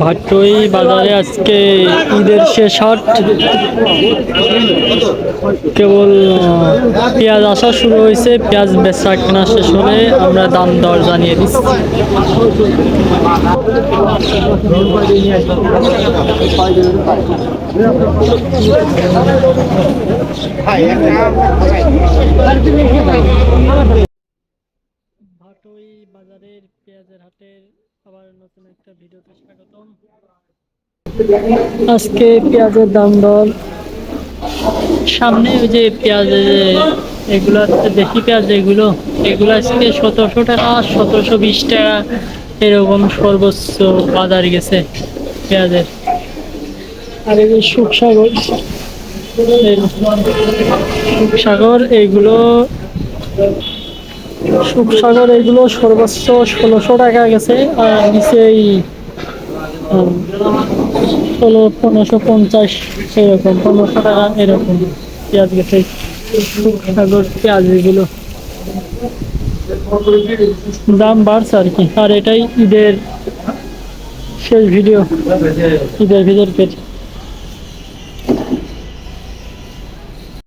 ভাটই বাজারে আজকে ঈদের শেষ হাট। কেবল পেঁয়াজ আসা শুরু হয়েছে, পেঁয়াজ বেচা কেনা শেষ হলে আমরা দাম দর জানিয়ে দিচ্ছি। ভাটই বাজারের পেঁয়াজের হাটের আবার নতুন একটা ভিডিওতে স্বাগতম। আজকে পেঁয়াজের দাম দর। সামনে ওই যে পেঁয়াজ এগুলো দেশি পেঁয়াজ এগুলো এগুলো আজকে সতেরোশো টাকা সতেরোশো বিশ টাকা এরকম সর্বোচ্চ বাজার গেছে পেঁয়াজের। আর এই যে সুখসাগর এই সুখসাগর এইগুলো সুখসাগর, এগুলো সর্বোচ্চ ষোলোশো টাকা গেছে। আর নিচে এই ষোলো, পনেরোশো পঞ্চাশ, এরকম, পনেরোশো টাকা এরকম পেঁয়াজ গেছে। সুখসাগর পেঁয়াজ এগুলো। দাম বাড়ছে আর কি। আর এটাই ঈদের শেষ ভিডিও ঈদের ভিতর পেট